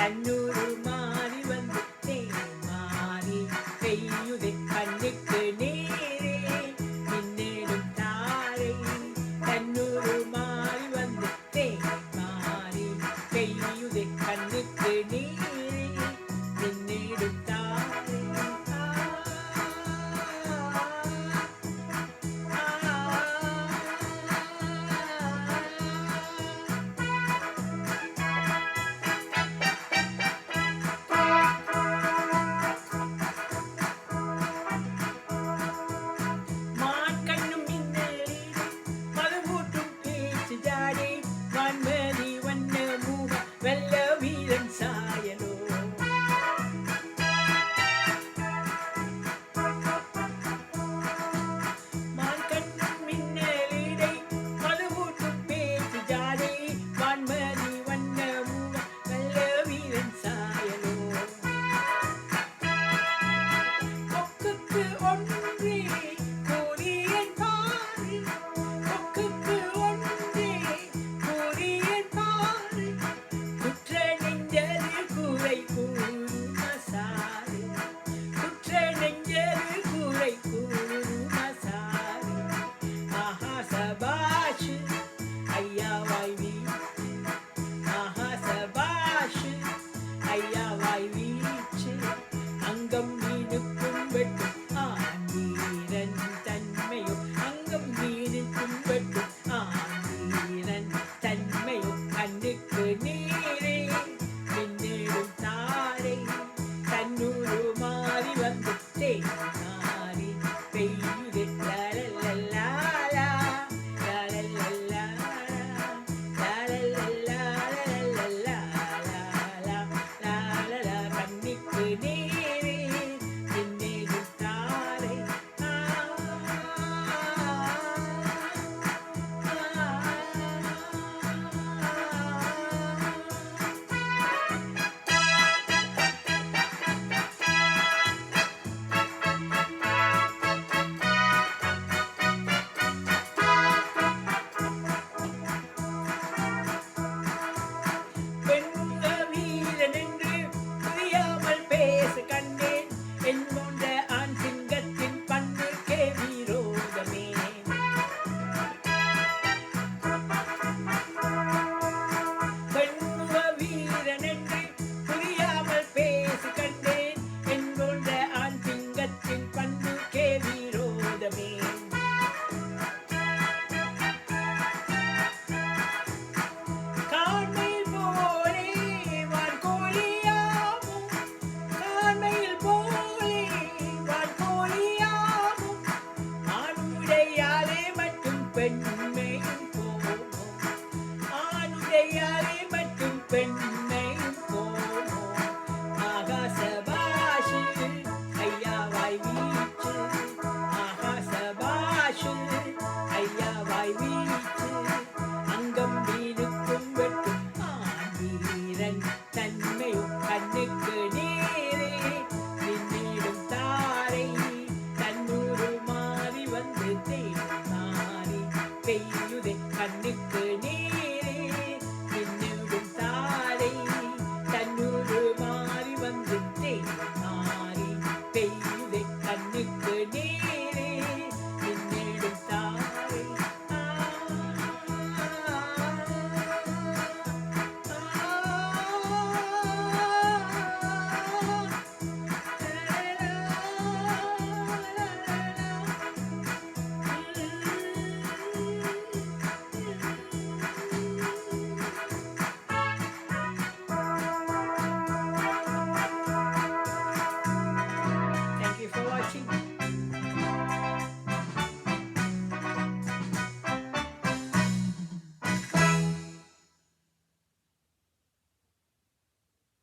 കണ്ണൂരു മാറി വന്ന് മാറി. പെയ്യുതെ കണ്ണിക്ക് നേരെ പിന്നേരും താരയിൽ കണ്ണൂർ